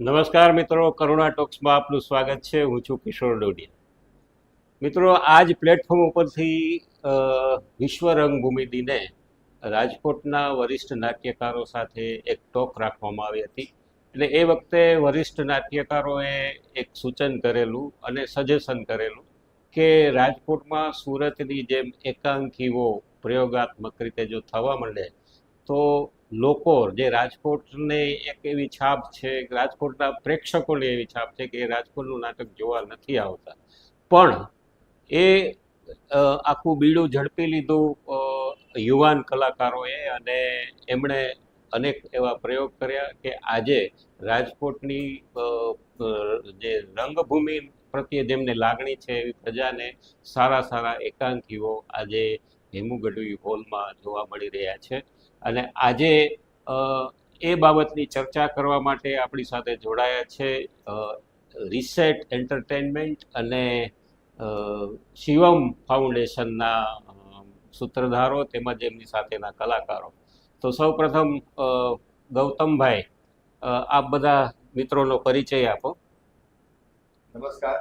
નમસ્કાર મિત્રો, કરુણા ટોક્સમાં આપનું સ્વાગત છે. હું છું કિશોર ડોડિયા. મિત્રો, આજ પ્લેટફોર્મ ઉપરથી વિશ્વ રંગભૂમિ દિને રાજકોટના વરિષ્ઠ નાટ્યકારો સાથે એક ટોક રાખવામાં આવી હતી. એટલે એ વખતે વરિષ્ઠ નાટ્યકારોએ એક સૂચન કરેલું અને સજેશન કરેલું કે રાજકોટમાં સુરતની જેમ એકાંકીઓ પ્રયોગાત્મક રીતે જો થવા માંડે, તો લોકો, જે રાજકોટને એક એવી છાપ છે રાજકોટના પ્રેક્ષકોની એવી છાપ છે કે રાજકોટનું નાટક જોવા નથી આવતા. પણ એ આખું બીડું ઝડપી લીધું યુવાન કલાકારોએ અને એમણે અનેક એવા પ્રયોગ કર્યા કે આજે રાજકોટની જે રંગભૂમિ પ્રત્યે જેમને લાગણી છે એવી પ્રજાને સારા સારા એકાંકીઓ આજે હેમુ ગઢવી હોલમાં જોવા મળી રહ્યા છે. અને આજે એ બાબતની ચર્ચા કરવા માટે આપણી સાથે જોડાયા છે રિસેટ એન્ટરટેનમેન્ટ અને શિવમ ફાઉન્ડેશનના સૂત્રધારો તેમજ એમની સાથેના કલાકારો. તો સૌ પ્રથમ ગૌતમભાઈ આપ બધા મિત્રોનો પરિચય આપો. નમસ્કાર.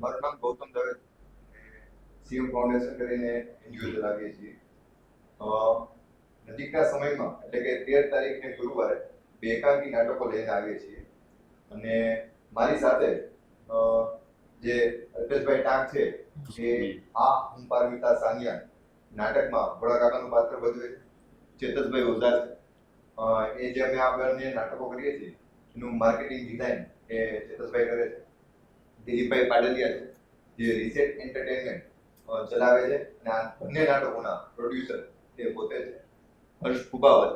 મારું નામ ગૌતમ દવે. સીએમ ફાઉન્ડેશન કરીને એનજીઓ ચલાવીએ છીએ. નજીકના સમયમાં એટલે કે તેર તારીખને ગુરુવારે બે એકાંકી નાટકો લઈને આવીએ છીએ. અને મારી સાથે અ, જે અલ્પેશભાઈ ટાંક છે એ આ હું પારમિતા સાનિયા નાટકમાં વડાકાકાનું પાત્ર ભજવે છે. ચેતસભાઈ ઓઝા છે. એ જે અમે આ બંને નાટકો કરીએ છીએ એનું માર્કેટિંગ ડિઝાઇન એ ચેતસભાઈ કરે છે. દિલીપભાઈ પાડલિયા છે જે રિસેટ એન્ટરટેનમેન્ટ ચલાવે છે. અને આ બંને નાટકોના પ્રોડ્યુસર તે પોતે છે. હર્ષ કુબાવત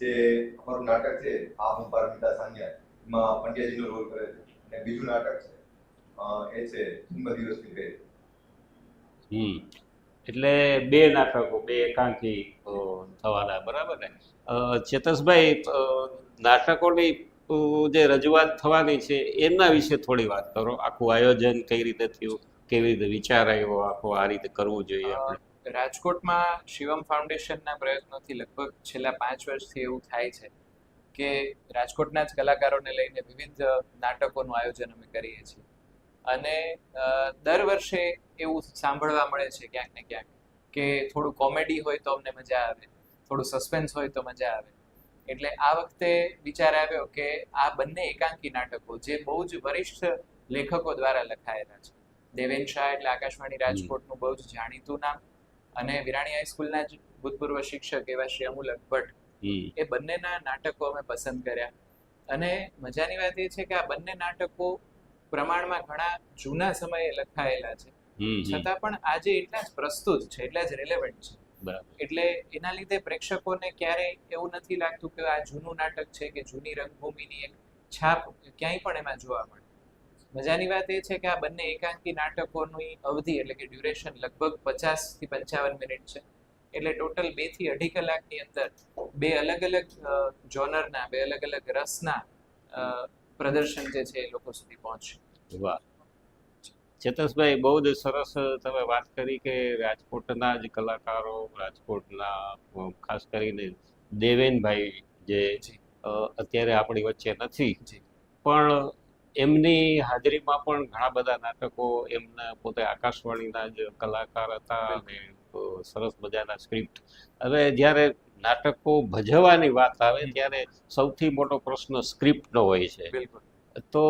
જે અમારું નાટક છે આ હું પારમિતા એમાં પંડ્યાજીનો રોલ કરે છે. અને બીજું નાટક છે એ છે જન્મદિવસની ભેટ હમ. એટલે બે નાટકો બે એકાંકી થવાના બરાબર ને? ચેતસભાઈ નાટકોની જે રજૂઆત થવાની છે એમના વિશે થોડી વાત કરો. આખું આયોજન કઈ રીતે થયું કેવી રીતે વિચાર આવ્યો આખો આ રીતે કરવું જોઈએ આપણે? રાજકોટમાં શિવમ ફાઉન્ડેશનના પ્રયત્નોથી લગભગ છેલ્લા પાંચ વર્ષથી એવું થાય છે કે રાજકોટના જ કલાકારોને લઈને વિવિધ નાટકોનું આયોજન અમે કરીએ છીએ. અને દર વર્ષે એવું સાંભળવા મળે છે ક્યાંક ને ક્યાંક કે થોડું કોમેડી હોય તો અમને મજા આવે થોડું સસ્પેન્સ હોય તો મજા આવે. એટલે આ વખતે વિચાર આવ્યો કે આ બંને એકાંકી નાટકો જે બહુ જ વરિષ્ઠ લેખકો દ્વારા લખાયેલા છે. દેવેન શાહ એટલે આકાશવાણી રાજકોટનું બહુ જ જાણીતું નામ. અને વિરાણી હાઈસ્કૂલના જ ભૂતપૂર્વ શિક્ષક એવા શ્રી અમુલ ભટ્ટ એ બંનેના નાટકો અમે પસંદ કર્યા. અને મજાની વાત એ છે કે આ બંને નાટકો પ્રમાણમાં ઘણા જૂના સમયે લખાયેલા છે. છતાં પણ આજે એટલા જ પ્રસ્તુત છે એટલા જ રિલેવન્ટ છે. બરાબર. એટલે એના લીધે પ્રેક્ષકોને ક્યારેય એવું નથી લાગતું કે આ જૂનું નાટક છે કે જૂની રંગભૂમિની એક છાપ ક્યાંય પણ એમાં જોવા મળે. મજાની વાત એ છે કે આ બંને એકાંકી નાટકોની અવધિ એટલે કે ડ્યુરેશન લગભગ પચાસથી પંચાવન મિનિટ છે. એટલે ટોટલ બેથી અઢી કલાકની અંદર બે અલગ અલગ જોનરના બે અલગ અલગ રસના પ્રદર્શન જે છે એ લોકો સુધી પહોંચશે વાહ. ચેતસભાઈ બહુ જ સરસ તમે વાત કરી કે રાજકોટના જ કલાકારો રાજકોટના ખાસ કરીને દેવેનભાઈ જે અત્યારે આપણી વચ્ચે નથી. પણ એમની હાજરીમાં પણ ઘણા બધા નાટકો એમના પોતે આકાશવાણીના જ કલાકાર હતા અને સરસ મજાના સ્ક્રિપ્ટ હવે જ્યારે નાટકો ભજવવાની વાત આવે ત્યારે સૌથી મોટો પ્રશ્ન સ્ક્રિપ્ટનો હોય છે. બિલકુલ. તો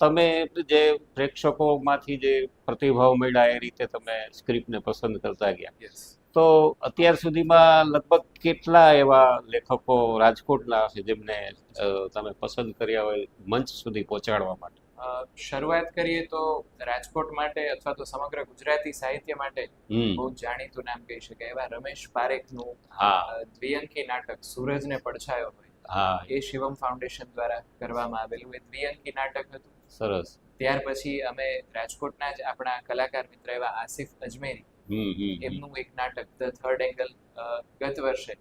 તમે જે પ્રેક્ષકોમાંથી જે પ્રતિભાવ મળ્યા એ રીતે તમે સ્ક્રિપ્ટને પસંદ કરતા ગયા. તો અત્યાર સુધીમાં લગભગ કેટલા એવા લેખકો રાજકોટના હશે જેમને તમે પસંદ કર્યા હોય મંચ સુધી પહોંચાડવા માટે? શરૂઆત કરીએ તો રાજકોટ માટે અથવા તો સમગ્ર ગુજરાતી સાહિત્ય માટે બહુ જાણીતું નામ કહી શકાય. એવા રમેશ પારેખનું દ્વિઅંકી નાટક સૂરજને પડછાયો હોય. એ શિવમ ફાઉન્ડેશન દ્વારા કરવામાં આવેલું એ દ્વિઅંકી નાટક હતું. સરસ. ત્યાર પછી અમે રાજકોટના જ આપણા કલાકાર મિત્ર એવા આસિફ અજમેરી એમનું એક નાટક ધ થર્ડ એંગલ ગત વર્ષે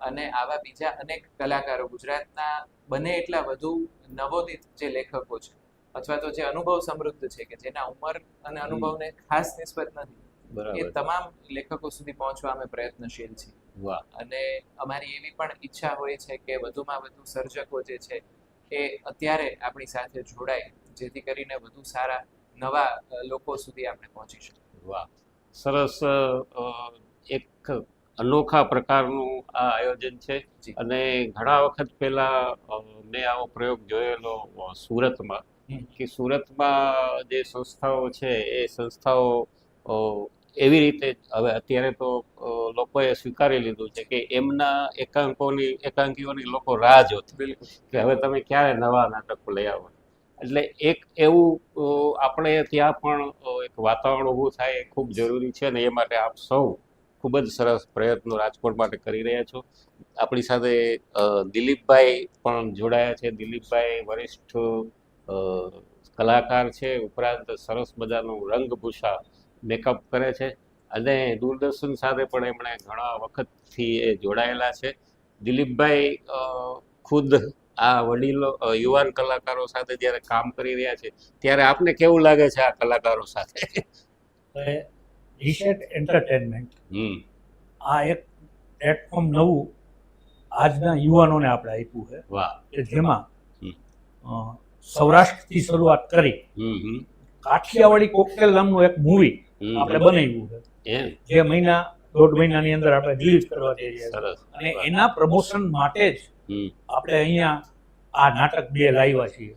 અને આવા બીજા અનેક કલાકારો ગુજરાતના બને એટલા વધુ નવોદિત જે લેખકો છે અથવા તો જે અનુભવ સમૃદ્ધ છે કે જેના ઉંમર અને અનુભવને ખાસ નિસ્બત નથી એ તમામ લેખકો સુધી પહોંચવા અમે પ્રયત્નશીલ છીએ. અને અમારી એવી પણ ઈચ્છા હોય છે કે વધુમાં વધુ સર્જકો જે છે એ અત્યારે આપણી સાથે જોડાય જેથી કરીને વધુ સારા નવા લોકો સુધી આપણે પહોંચી શકીએ. વાહ. સરસ એક અનોખા પ્રકારનું આ આયોજન છે. અને ઘણા વખત પહેલા મેં આવો પ્રયોગ જોયેલો સુરતમાં કે સુરતમાં જે સંસ્થાઓ છે એ સંસ્થાઓ એવી રીતે હવે અત્યારે તો લોકોએ સ્વીકારી લીધું છે કે એમના એકાંકોની એકાંકીઓની લોકો રાહ જોતી. કે હવે તમે ક્યારે નવા નાટકો લઈ આવો એટલે એક એવું આપણે ત્યાં પણ એક વાતાવરણ ઊભું થાય એ ખૂબ જરૂરી છે અને એ માટે આપ સૌ ખૂબ જ સરસ પ્રયત્નો રાજકોટ માટે કરી રહ્યા છો. આપણી સાથે દિલીપભાઈ પણ જોડાયા છે. દિલીપભાઈ વરિષ્ઠ કલાકાર છે. ઉપરાંત સરસ મજાનું રંગભૂષા મેકઅપ કરે છે અને દૂરદર્શન સાથે પણ એમણે ઘણા વખતથી એ જોડાયેલા છે. દિલીપભાઈ ખુદ આ વડીલો યુવાન કલાકારો સાથે જ્યારે કામ કરી રહ્યા છે ત્યારે આપને કેવું લાગે છે આ કલાકારો સાથે? રિસેટ એન્ટરટેનમેન્ટ આ એક પ્લેટફોર્મ નવું આજના યુવાનોને આપણે આપ્યું છે કે જેમાં સૌરાષ્ટ્રથી શરૂઆત કરી કાઠિયાવાડી કોકટેલ નામનું એક મૂવી આપણે બનાવ્યું છે જે મહિના દોઢ મહિનાની અંદર આપણે રિલીઝ કરવા જઈએ સરસ. અને એના પ્રમોશન માટે જ આપણે અહીંયા આ નાટક બે લાવ્યા છીએ.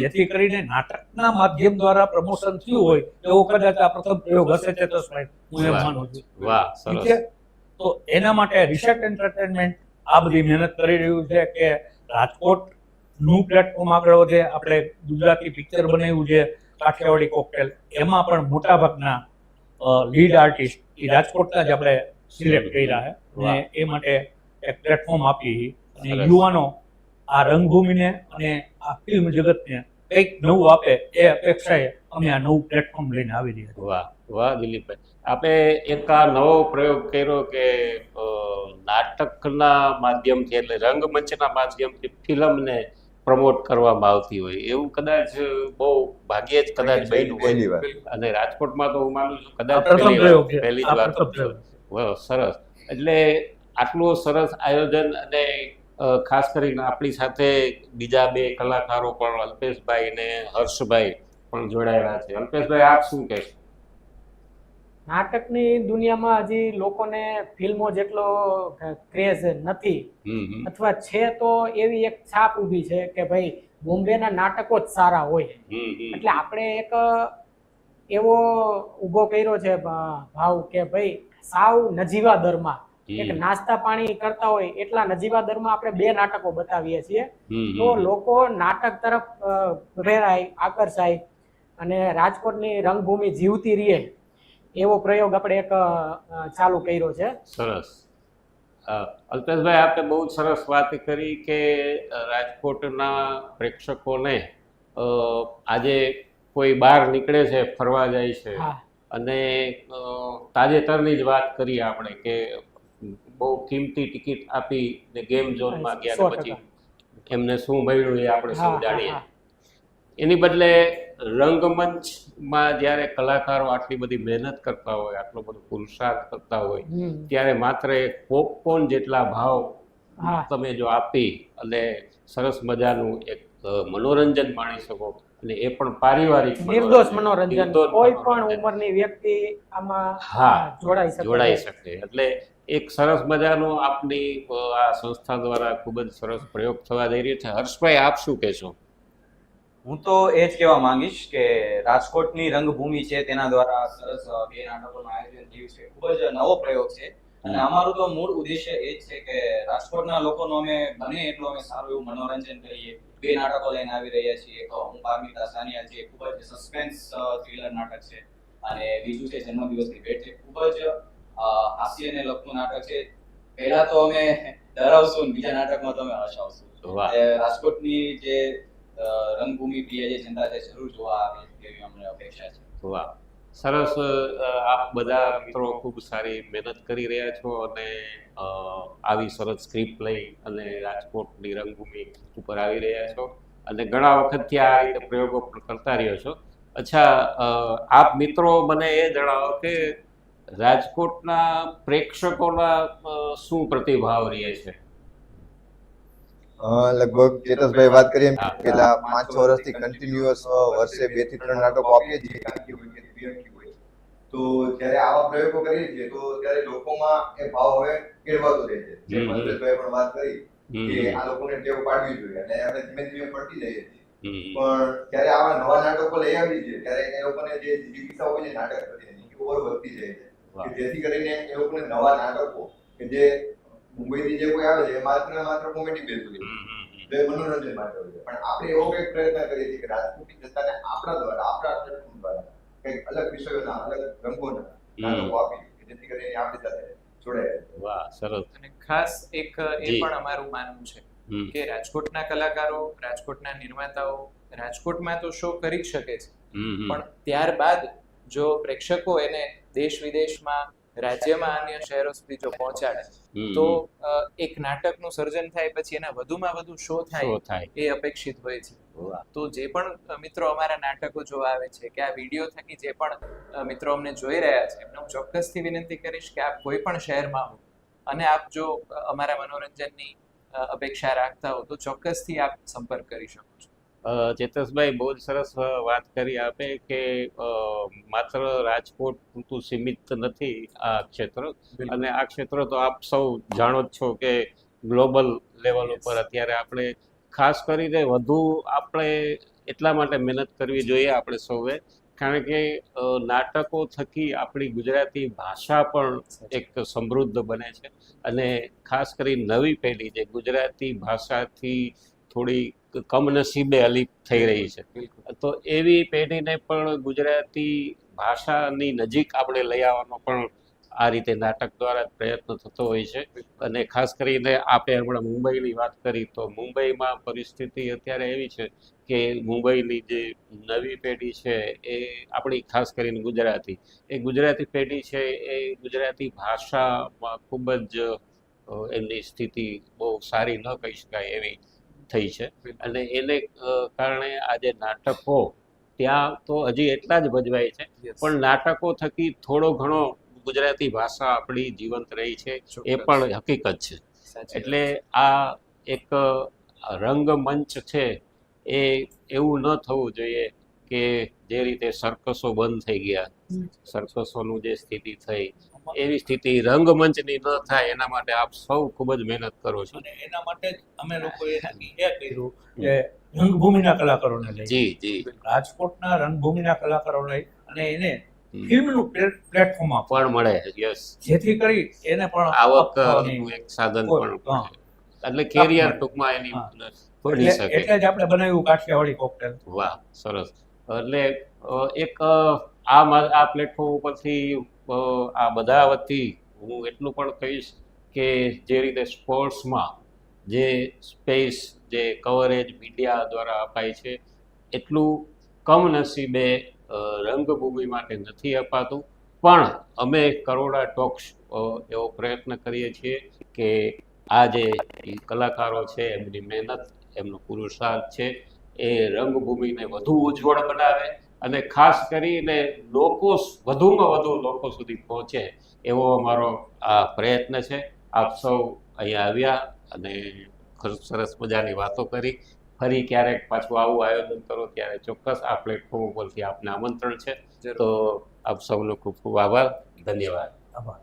જેથી કરીને નાટકના માધ્યમ દ્વારા પ્રમોશન થયું હોય એવો કદાચ આ પ્રથમ પ્રયોગ હશે ચેતસભાઈ હું એમ માનું છું. ઠીક છે? તો એના માટે રિસર્ચ એન્ટરટેનમેન્ટ આ બધી મહેનત કરી રહ્યું છે કે રાજકોટનું પ્લેટફોર્મ આગળ વધે આપણે ગુજરાતી પિક્ચર બનાવ્યું છે કાઠિયાવાડી કોકટેલ એમાં પણ મોટા ભાગના લીડ આર્ટિસ્ટ એ રાજકોટના જ આપણે સિલેક્ટ કર્યા છે. અને એ માટે એક પ્લેટફોર્મ આપી અને યુવાનો આ રંગભૂમિને અને આ ફિલ્મ જગતને કંઈક નવું આપે એ અપેક્ષાએ અમે આ નવું પ્લેટફોર્મ લઈને આવી રહ્યા છીએ. વાહ વાહ દિલીપભાઈ આપણે એક આ નવો પ્રયોગ કર્યો કે નાટકના માધ્યમથી એટલે રંગમંચના માધ્યમથી ફિલ્મને પ્રમોટ કરવામાં આવતી હોય. એવું કદાચ બહુ ભાગ્યે જ કદાચ બન્યું હોય. પહેલી વાર. બિલકુલ. અને રાજકોટમાં તો હું માનું છું કદાચ પહેલી જ વાહ, સરસ. એટલે આટલું સરસ આયોજન અને ખાસ કરીને આપણી સાથે બીજા બે કલાકારો પણ અલ્પેશભાઈ ને હર્ષભાઈ પણ જોડાયેલા છે. અલ્પેશભાઈ આપ શું કહેશો? નાટકની દુનિયામાં હજી લોકોને ફિલ્મો જેટલો ક્રેઝ નથી. અથવા છે તો એવી એક છાપ ઊભી છે કે ભાઈ બોમ્બેના નાટકો જ સારા હોય. એટલે આપણે એક એવો ઊભો કર્યો છે ભાવ કે ભાઈ સાવ નજીવા દરમાં. એક નાસ્તા પાણી કરતા હોય એટલા નજીવા દરમાં આપણે બે નાટકો બતાવીએ છીએ. તો લોકો નાટક તરફ પ્રેરાય આકર્ષાય અને રાજકોટની રંગભૂમિ જીવતી રહે એવો પ્રયોગ આપણે એક ચાલુ કર્યો છે. સરસ. અલ્પેશભાઈ આપે બહુ સરસ વાત કરી કે રાજકોટના પ્રેક્ષકોને આજે કોઈ બહાર નીકળે છે ફરવા જાય છે અને તાજેતરની જ વાત કરીએ આપણે કે બહુ કિંમતી ટિકિટ આપી ને ગેમ ઝોનમાં ગયા. પછી એમને શું મળ્યું એ આપણે સૌ જાણીએ એની બદલે રંગમંચમાં જ્યારે કલાકારો આટલી બધી મહેનત કરતા હોય આટલો બધો પુરુષાર્થ કરતા હોય ત્યારે માત્ર પોપકોર્ન જેટલા ભાવ તમે જો આપી અને સરસ મજાનું એક મનોરંજન માણી શકો અને એ પણ પારિવારિક નિર્દોષ મનોરંજન. કોઈ પણ ઉંમરની વ્યક્તિ આમાં હા, જોડાઈ શકે. જોડાઈ શકે. એટલે એક સરસ મજાનો આપની આ સંસ્થા દ્વારા ખૂબ જ સરસ પ્રયોગ થવા જઈ રહ્યો છે. હર્ષભાઈ આપ શું કહેશો? હું તો એ જ કહેવા માંગીશ કે રાજકોટની રંગભૂમિ છે તેના દ્વારા સરસ બે નાટકોનું આયોજન થયું છે. ખૂબ જ નવો પ્રયોગ છે. અને અમારું તો મૂળ ઉદ્દેશ્ય એ જ છે કે રાજકોટના લોકોનો અમે બને એટલું અમે સારું એવું મનોરંજન કરીએ. બે નાટકો લઈને આવી રહ્યા છીએ. એક હું પારમિતા સાનિયા છે. ખૂબ જ સસ્પેન્સ થ્રિલર નાટક છે. અને બીજું છે જન્મદિવસની ભેટ છે. ખૂબ જ હાસ્યને લગતું નાટક છે. પહેલા તો અમે ડરાવશું બીજા નાટકમાં તો અમે હસાવશું. રાજકોટની જે રંગભૂમિ પ્રિય જે જનતા છે જરૂર જોવા આવે તેવી અમને અપેક્ષા છે. વાહ. સરસ આપ બધા મિત્રો ખૂબ સારી મહેનત કરી રહ્યા છો અને આવી સરસ સ્ક્રિપ્ટ લઈ અને રાજકોટની રંગભૂમિ ઉપર આવી રહ્યા છો. અને ઘણા વખતથી આ રીતે પ્રયોગો પણ કરતા રહ્યો છો. અચ્છા આપ મિત્રો મને એ જણાવો કે રાજકોટના પ્રેક્ષકોના શું પ્રતિભાવ રહે છે? લગભગ ચેતસભાઈ વાત કરીએ પેલા પાંચ છ વર્ષથી કન્ટિન્યુઅસ વર્ષે બેથી ત્રણ નાટકો આપીએ છીએ. તો જ્યારે આવા પ્રયોગો કરીએ છીએ તો ત્યારે લોકોમાં એ ભાવ હવે કેળવાતો રહે છે. જે. પણ વાત કરી કે આ લોકોને ટેવ પાડવી જોઈએ અને અમે ધીમે ધીમે પડતી જઈએ છીએ. પણ ત્યારે આવા નવા નાટકો લઈ આવીએ છીએ ત્યારે એ લોકોને જે જિજ્ઞાસા હોય છે નાટક પ્રત્યેની એ ઓર વધતી જાય છે. કે જેથી કરીને એ લોકોને નવા નાટકો કે જે મુંબઈથી જે કોઈ આવે છે એ માત્ર ને માત્ર કોમેડી બેઝ હોય. જે મનોરંજન માટે હોય છે. પણ આપણે એવો કંઈક પ્રયત્ન કરીએ છીએ કે રાજકોટની જનતાને આપણા દ્વારા આપણા પ્લેટફોર્મ દ્વારા કંઈક અલગ વિષયોના અલગ રંગોના નાટકો આપી કે જેથી કરીને આપણી સાથે જોડાય વાહ સરસ. અને ખાસ એક એ પણ અમારું માનવું છે કે રાજકોટના કલાકારો રાજકોટના નિર્માતાઓ રાજકોટમાં તો શો કરી શકે છે. પણ ત્યારબાદ જો પ્રેક્ષકો એને દેશ વિદેશમાં રાજ્યમાં અન્ય શહેરો સુધી જો પહોંચાડે તો એક નાટકનું સર્જન થાય પછી એના વધુમાં વધુ શો થાય એ અપેક્ષિત હોય છે. તો જે પણ મિત્રો અમારા નાટકો જોવા આવે છે કે આ વીડિયો થકી જે પણ મિત્રો અમને જોઈ રહ્યા છે એમને હું ચોક્કસથી વિનંતી કરીશ કે આપ કોઈ પણ શહેરમાં હો અને આપ જો અમારા મનોરંજનની અપેક્ષા રાખતા હો તો ચોક્કસથી આપ સંપર્ક કરી શકો છો. ચેતસભાઈ બહુ જ સરસ વાત કરી આપે કે માત્ર રાજકોટ પૂરતું સીમિત નથી આ ક્ષેત્ર. અને આ ક્ષેત્ર તો આપ સૌ જાણો જ છો કે ગ્લોબલ લેવલ ઉપર અત્યારે આપણે ખાસ કરીને વધુ આપણે એટલા માટે મહેનત કરવી જોઈએ આપણે સૌએ. કારણ કે નાટકો થકી આપણી ગુજરાતી ભાષા પણ એક સમૃદ્ધ બને છે. અને ખાસ કરી નવી પેઢી જે ગુજરાતી ભાષાથી થોડી કમનસીબે અલીપ થઈ રહી છે. તો એવી પેઢીને પણ ગુજરાતી ભાષાની નજીક આપણે લઈ આવવાનો પણ આ રીતે નાટક દ્વારા પ્રયત્ન થતો હોય છે. અને ખાસ કરીને આપે હમણાં મુંબઈની વાત કરી તો મુંબઈમાં પરિસ્થિતિ અત્યારે એવી છે કે મુંબઈની જે નવી પેઢી છે એ આપણી ખાસ કરીને ગુજરાતી એ ગુજરાતી પેઢી છે એ ગુજરાતી ભાષામાં ખૂબ જ એમની સ્થિતિ બહુ સારી ન કહી શકાય એવી થઈ છે. અને એને કારણે આજે નાટકો ત્યાં તો હજી એટલા જ ભજવાય છે. પણ નાટકો થકી થોડો ઘણો ગુજરાતી ભાષા આપણી જીવંત રહી છે. એ પણ હકીકત છે. એટલે આ એક રંગમંચ છે એ એવું ન થવું જોઈએ કે જે રીતે સર્કસો બંધ થઈ ગયા. સર્કસોનું જે સ્થિતિ થઈ એવી સ્થિતિ રંગમંચની ન થાય એના માટે આપ સૌ ખૂબ જ મહેનત કરો છો. અને એના માટે જ અમે લોકોએ નક્કી એ કર્યું કે રંગભૂમિના કલાકારોને લઈ. જી જી. રાજકોટના રંગભૂમિના કલાકારો લઈ અને એને ફિલ્મનું પ્લેટફોર્મ પણ મળે યસ. જેથી કરી એને પણ આવક એક સાધન પણ એટલે કેરિયર ટૂંકમાં એની એટલે જ આપણે બનાવ્યું કાઠિયાવાડી કોકટેલ. વાહ સરસ. એટલે એક આ આ પ્લેટફોર્મ ઉપરથી આ બધા વતી હું એટલું પણ કહીશ કે જે રીતે સ્પોર્ટ્સમાં જે સ્પેસ જે કવરેજ મીડિયા દ્વારા અપાય છે, એટલું કમનસીબે રંગભૂમિ માટે નથી અપાતું. પણ અમે કરોડા ટોક્સ એવો પ્રયત્ન કરીએ છીએ કે આ જે કલાકારો છે, એમની મહેનત, એમનો પુરુષાર્થ છે, એ રંગભૂમિને વધુ ઉજ્જવળ બનાવે. અને ખાસ કરીને લોકો વધુમાં વધુ લોકો સુધી પહોંચે એવો અમારો આ પ્રયત્ન છે. આપ સૌ અહીંયા આવ્યા અને ખૂબ સરસ મજાની વાતો કરી. ફરી ક્યારેક પાછું આવું આયોજન કરો ત્યારે ચોક્કસ આ પ્લેટફોર્મ ઉપરથી આપને આમંત્રણ છે. તો આપ સૌનો ખૂબ ખૂબ આભાર. ધન્યવાદ. આભાર.